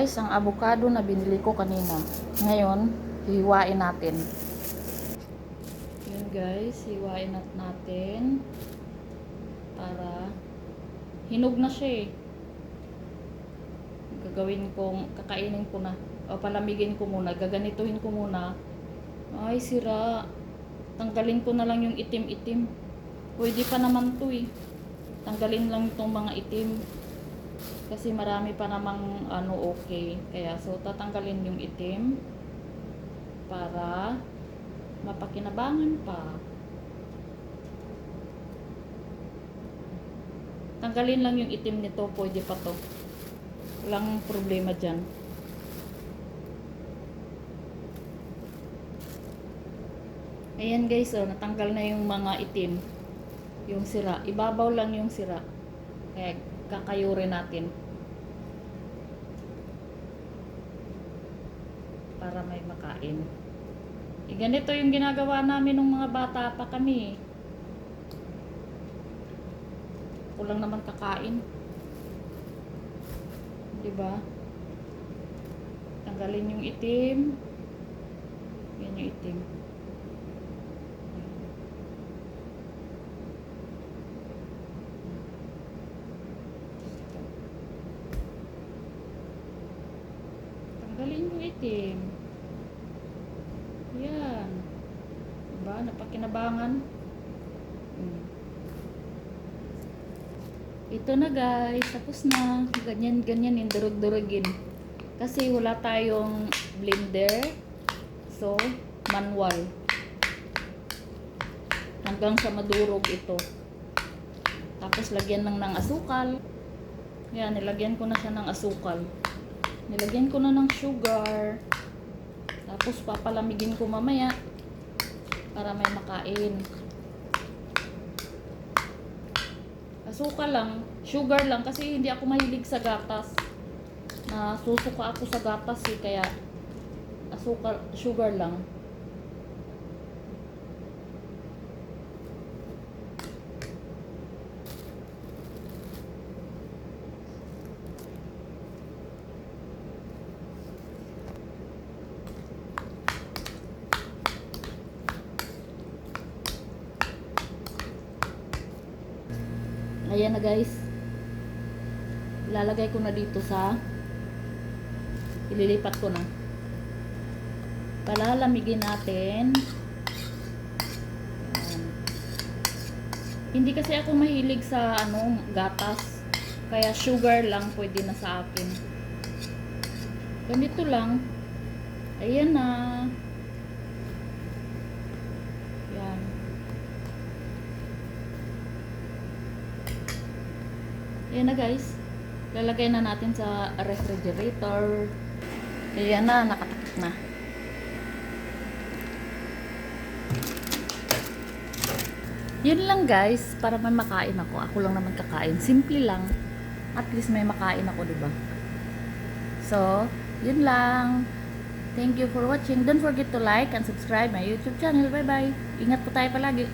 guys, ang avocado na binili ko kanina. Ngayon, hihiwain natin. Yun guys, hiwain nat natin. Para hinog na siya eh. Gagawin kong, kakainin ko na. O palamigin ko muna. Gaganituhin ko muna. Ay, sira. Tanggalin ko na lang yung itim-itim. Pwede pa naman to eh. Tanggalin lang itong mga itim. Kasi marami pa namang ano okay. Kaya so tatanggalin yung itim para mapakinabangan pa. Tanggalin lang yung itim nito, pwede pa to. Walang problema dyan. Ayan guys, oh, natanggal na yung mga itim. Yung sira. Ibabaw lang yung sira. Kaya kakayurin natin. Para may makain. E, ganito yung ginagawa namin nung mga bata pa kami. Ako lang naman kakain. 'Di ba? Tanggalin yung itim. Yan yung itim. Tanggalin yung itim. Yan. Diba? Napakinabangan. Hmm. Ito na guys. Tapos na. Ganyan, ganyan yung durug-durugin. Kasi wala tayong blender. So, manual. Hanggang sa madurog ito. Tapos lagyan lang ng asukal. Yan, nilagyan ko na siya ng asukal. Nilagyan ko na ng sugar. Tapos papalamigin ko mamaya para may makain. Asukal lang, sugar lang kasi hindi ako mahilig sa gatas. Nasusuka ako sa gatas eh kaya asukal, sugar lang. Ayan na guys. Ilalagay ko na dito sa ililipat ko na. Palalamigin natin. Hindi kasi ako mahilig sa ano, gatas. Kaya sugar lang pwede na sa akin. Ganito lang. Ayan na. Yan. Ayan na guys. Lalagay na natin sa refrigerator. Ayan na, nakatakip na. Yun lang guys, para may makain ako. Ako lang naman kakain. Simple lang. At least may makain ako, di ba? So, yun lang. Thank you for watching. Don't forget to like and subscribe my YouTube channel. Bye-bye. Ingat po tayo palagi.